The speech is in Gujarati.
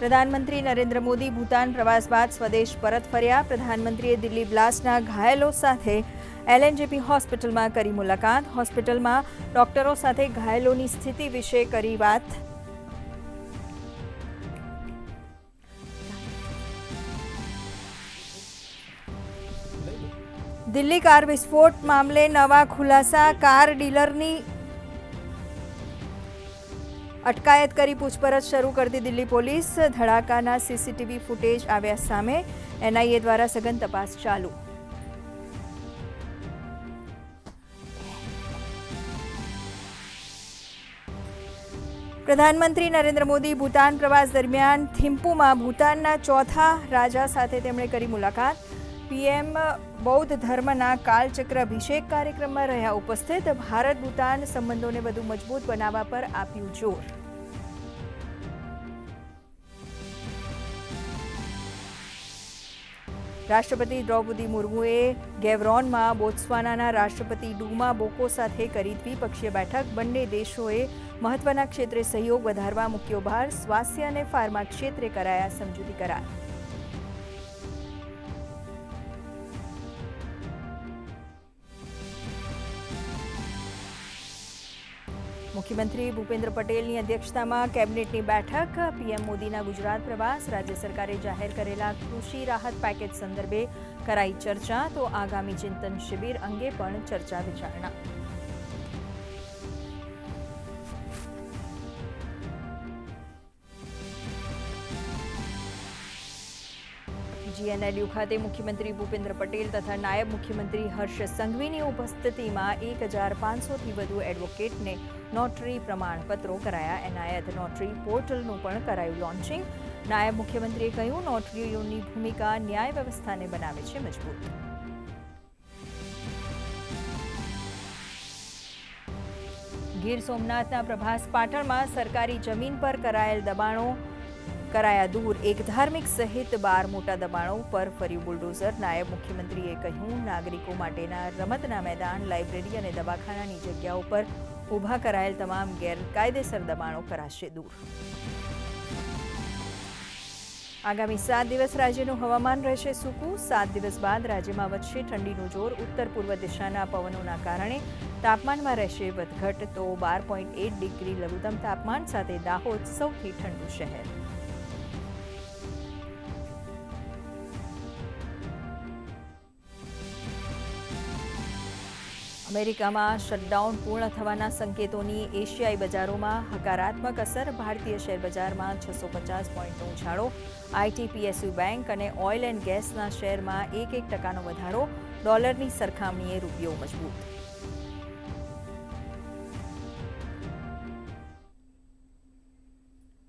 પ્રધાનમંત્રી નરેન્દ્ર મોદી ભૂતાન પ્રવાસ બાદ સ્વદેશ પરત ફર્યા. પ્રધાનમંત્રીએ દિલ્હી બ્લાસ્ટના ઘાયલો સાથે એલએનજેપી હોસ્પિટલમાં કરી મુલાકાત. હોસ્પિટલમાં ડોક્ટરો સાથે ઘાયલોની સ્થિતિ વિશે કરી વાત. દિલ્હી કાર વિસ્ફોટ મામલે નવા ખુલાસા. કાર ડીલરની અટકાયત કરી પૂછપરછ શરૂ કરતી દિલ્હી પોલીસ. ધડાકાના સીસીટીવી ફૂટેજ આવ્યા સામે એનઆઈએ દ્વારા સઘન તપાસ ચાલુ. પ્રધાનમંત્રી નરેન્દ્ર મોદી ભૂતાન પ્રવાસ દરમિયાન થિમ્પુમાં ભૂતાનના ચોથા રાજા સાથે તેમણે કરી મુલાકાત. પીએમ બૌદ્ધ ધર્મના કાલચક્ર અભિષેક કાર્યક્રમમાં રહ્યા ઉપસ્થિત, ભારત ભૂતાન સંબંધોને વધુ મજબૂત બનાવવા પર આપ્યું જોર. રાષ્ટ્રપતિ દ્રૌપદી મુર્મુએ ગેવરોનમાં, બોત્સવાનાના રાષ્ટ્રપતિ ડુમા બોકો સાથે કરી દ્વિપક્ષીય બેઠક. બંને દેશોએ મહત્વના ક્ષેત્રે સહયોગ વધારવા મૂક્યો ભાર સ્વાસ્થ્ય અને ફાર્મા ક્ષેત્રે કરાયા સમજૂતી કરાર. મુખ્યમંત્રી ભૂપેન્દ્ર પટેલની અધ્યક્ષતામાં કેબિનેટની બેઠક. પીએમ મોદીના ગુજરાત પ્રવાસ. રાજ્ય સરકારે જાહેર કરેલા કૃષિ રાહત પેકેજ સંદર્ભે કરાઈ ચર્ચા. તો આગામી ચિંતન શિબિર અંગે પણ ચર્ચા વિચારણા. જીએનએલયુ ખાતે મુખ્યમંત્રી ભૂપેન્દ્ર પટેલ તથા નાયબ મુખ્યમંત્રી હર્ષ સંઘવીની ઉપસ્થિતિમાં એક હજાર પાંચસોથી વધુ એડવોકેટને નોટરી પ્રમાણપત્રો કરાયા. એનાયત નોટરી પોર્ટલનું પણ કરાયું લોન્ચિંગ. નાયબ મુખ્યમંત્રીએ કહ્યું, નોટરીઓની ભૂમિકા ન્યાય વ્યવસ્થાને બનાવે છે મજબૂત. ગીર સોમનાથના પ્રભાસ પાટણમાં સરકારી જમીન પર કરાયેલ દબાણો કરાયા દૂર. એક ધાર્મિક સહિત બાર મોટા દબાણો પર ફર્યું બુલડોઝર. નાયબ મુખ્યમંત્રીએ કહ્યું, નાગરિકો માટેના રમતના મેદાન, લાઇબ્રેરી અને દવાખાનાની જગ્યાઓ પર ઊભા કરાયેલ તમામ ગેરકાયદેસર દબાણો કરાશે દૂર. આગામી સાત દિવસ રાજ્યનું હવામાન રહેશે સૂકું. સાત દિવસ બાદ રાજ્યમાં વધશે ઠંડીનું જોર. ઉત્તર પૂર્વ દિશાના પવનોના કારણે તાપમાનમાં રહેશે વધઘટ. તો બાર પોઈન્ટ એટ ડિગ્રી લઘુત્તમ તાપમાન સાથે દાહોદ સૌથી ઠંડુ શહેર. અમેરિકામાં શટડાઉન પૂર્ણ થવાના સંકેતોની એશિયાઈ બજારોમાં હકારાત્મક અસર. ભારતીય શેર બજારમાં છસો પચાસ પોઈન્ટનો ઉછાળો. આઈટીપીએસયુ બેંક અને ઓઇલ એન્ડ ગેસના શેરમાં એક એક ટકાનો વધારો. ડોલરની સરખામણીએ રૂપિયો મજબૂત.